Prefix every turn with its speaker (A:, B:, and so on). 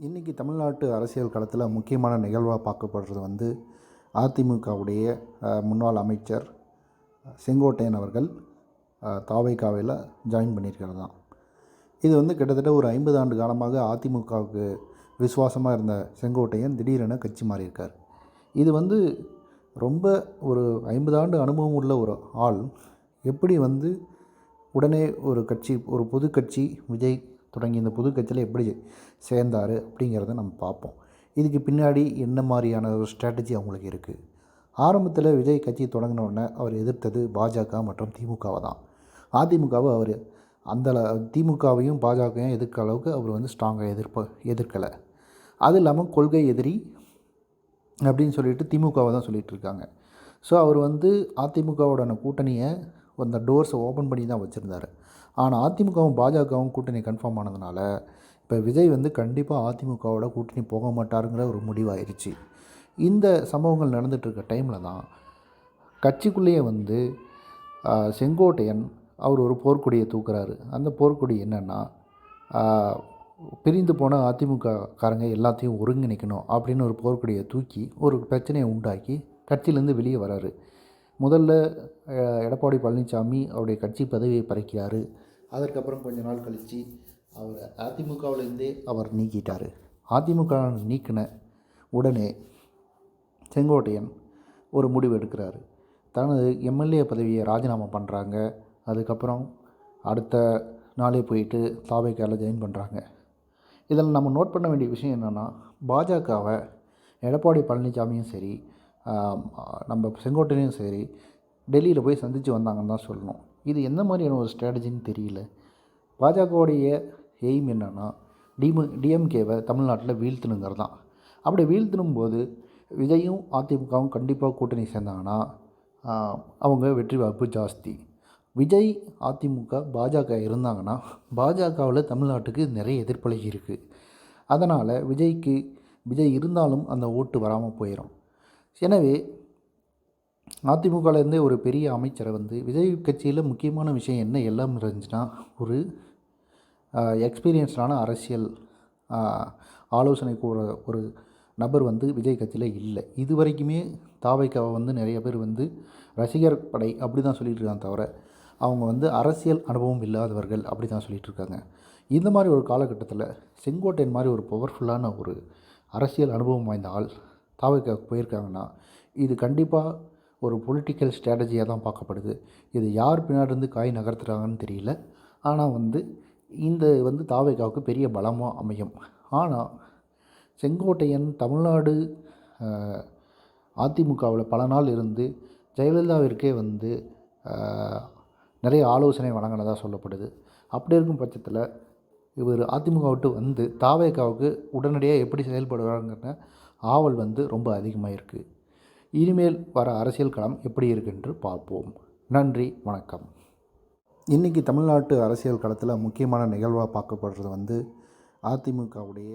A: இன்றைக்கி தமிழ்நாட்டு அரசியல் களத்தில் முக்கியமான நிகழ்வாக பார்க்கப்படுறது வந்து அதிமுகவுடைய முன்னாள் அமைச்சர் செங்கோட்டையன் அவர்கள் தாவைக்காவையில் ஜாயின் பண்ணியிருக்கிறது தான். இது வந்து கிட்டத்தட்ட ஒரு ஐம்பது ஆண்டு காலமாக அதிமுகவுக்கு விசுவாசமாக இருந்த செங்கோட்டையன் திடீரென கட்சி மாறியிருக்கார். இது வந்து ரொம்ப ஒரு ஐம்பது ஆண்டு அனுபவம் உள்ள ஒரு ஆள். எப்படி வந்து உடனே ஒரு கட்சி ஒரு பொது கட்சி விஜய் தொடங்கி இந்த புது கட்சியில் எப்படி சேர்ந்தார் அப்படிங்கிறத நம்ம பார்ப்போம். இதுக்கு பின்னாடி என்ன மாதிரியான ஒரு ஸ்ட்ராட்டஜி அவங்களுக்கு இருக்குது ஆரம்பத்தில் விஜய் கட்சி தொடங்கினோடனே அவர் எதிர்த்தது பாஜக மற்றும் திமுகவை தான். அதிமுகவை அவர் அந்த திமுகவையும் பாஜகவையும் எதிர்க்க அளவுக்கு அவர் வந்து ஸ்ட்ராங்காக எதிர்ப்ப எதிர்க்கலை. அது இல்லாமல் கொள்கை எதிரி அப்படின்னு சொல்லிட்டு திமுகவை தான் சொல்லிகிட்டு இருக்காங்க. ஸோ அவர் வந்து அதிமுகவோட கூட்டணியை அந்த டோர்ஸை ஓப்பன் பண்ணி தான் வச்சுருந்தாரு. ஆனால் அதிமுகவும் பாஜகவும் கூட்டணி கன்ஃபார்ம் ஆனதுனால இப்போ விஜய் வந்து கண்டிப்பாக அதிமுகவோட கூட்டணி போக மாட்டாருங்கிற ஒரு முடிவாயிருச்சு. இந்த சம்பவங்கள் நடந்துகிட்ருக்க டைமில் தான் கட்சிக்குள்ளேயே வந்து செங்கோட்டையன் அவர் ஒரு போர்க்கொடியை தூக்குறாரு. அந்த போர்க்கொடி என்னென்னா பிரிந்து போன அதிமுக காரங்க எல்லாத்தையும் ஒருங்கிணைக்கணும் அப்படின்னு ஒரு போர்க்கொடியை தூக்கி ஒரு பிரச்சனையை உண்டாக்கி கட்சியிலேருந்து வெளியே வராரு. முதல்ல எடப்பாடி பழனிசாமி அவருடைய கட்சி பதவியை பறிக்கிறாரு. அதற்கப்புறம் கொஞ்ச நாள் கழித்து அவர் அதிமுகவிலேருந்தே அவர் நீக்கிட்டார். அதிமுக நீக்கின உடனே செங்கோட்டையன் ஒரு முடிவு எடுக்கிறார். தனது எம்எல்ஏ பதவியை ராஜினாமா பண்ணுறாங்க அதுக்கப்புறம் அடுத்த நாளே போயிட்டு தாவைக்கால ஜாயின் பண்ணுறாங்க இதில் நம்ம நோட் பண்ண வேண்டிய விஷயம் என்னென்னா பாஜகவை எடப்பாடி பழனிசாமியும் சரி நம்ம செங்கோட்டையனையும் சரி டெல்லியில் போய் சந்தித்து வந்தாங்கன்னு தான் சொல்லணும். இது எந்த மாதிரியான ஒரு ஸ்ட்ராட்டஜின்னு தெரியல. பாஜகவுடைய எய்ம் என்னென்னா டிமு டிஎம்கேவை தமிழ்நாட்டில் வீழ்த்தணுங்கிறது தான் அப்படி வீழ்த்தணும் போது விஜயும் அதிமுகவும் கண்டிப்பாக கூட்டணி சேர்ந்தாங்கன்னா அவங்க வெற்றி வாய்ப்பு ஜாஸ்தி. விஜய் அதிமுக பாஜக இருந்தாங்கன்னா பாஜகவில் தமிழ்நாட்டுக்கு நிறைய எதிர்ப்பலகி இருக்குது அதனால் விஜய்க்கு விஜய் இருந்தாலும் அந்த ஓட்டு வராமல் போயிடும் எனவே அதிமுகலேருந்தே ஒரு பெரிய அமைச்சரை வந்து விஜய் கட்சியில் முக்கியமான விஷயம் என்ன எல்லாம் இருந்துச்சுன்னா ஒரு எக்ஸ்பீரியன்ஸ்டான அரசியல் ஆலோசனை கூற ஒரு நபர் வந்து விஜய் கட்சியில் இல்லை. இது வரைக்குமே தாவைக்காவை வந்து நிறைய பேர் வந்து ரசிகர் படை அப்படி தான் சொல்லிட்டு இருக்காங்க தவிர அவங்க வந்து அரசியல் அனுபவம் இல்லாதவர்கள் அப்படி தான் சொல்லிட்டு இருக்காங்க. இந்த மாதிரி ஒரு காலகட்டத்தில் செங்கோட்டையன் மாதிரி ஒரு பவர்ஃபுல்லான ஒரு அரசியல் அனுபவம் வாய்ந்த ஆள் தாவைக்காவுக்கு போயிருக்காங்கன்னா இது கண்டிப்பாக ஒரு பொலிட்டிக்கல் ஸ்ட்ராட்டஜியாக தான் பார்க்கப்படுது. இது யார் பின்னாடி இருந்து காய் நகர்த்துறாங்கன்னு தெரியல. ஆனால் வந்து இந்த வந்து தாவைக்காவுக்கு பெரிய பலமாக அமையும். ஆனால் செங்கோட்டையன் தமிழ்நாடு அதிமுகவில் பல நாள் இருந்து ஜெயலலிதாவிற்கே வந்து நிறைய ஆலோசனை வழங்கினதாக சொல்லப்படுது. அப்படி இருக்கும் பட்சத்தில் இவர் அதிமுக விட்டு வந்து தாவேக்காவுக்கு உடனடியாக எப்படி செயல்படுவாங்கிற ஆவல் வந்து ரொம்ப அதிகமாக இருக்குது இனிமேல் வர அரசியல் களம் எப்படி இருக்குன்று பார்ப்போம். நன்றி வணக்கம். இன்றைக்கி தமிழ்நாட்டு அரசியல் களத்தில் முக்கியமான நிகழ்வாக பார்க்கப்படுறது வந்து அதிமுகவுடைய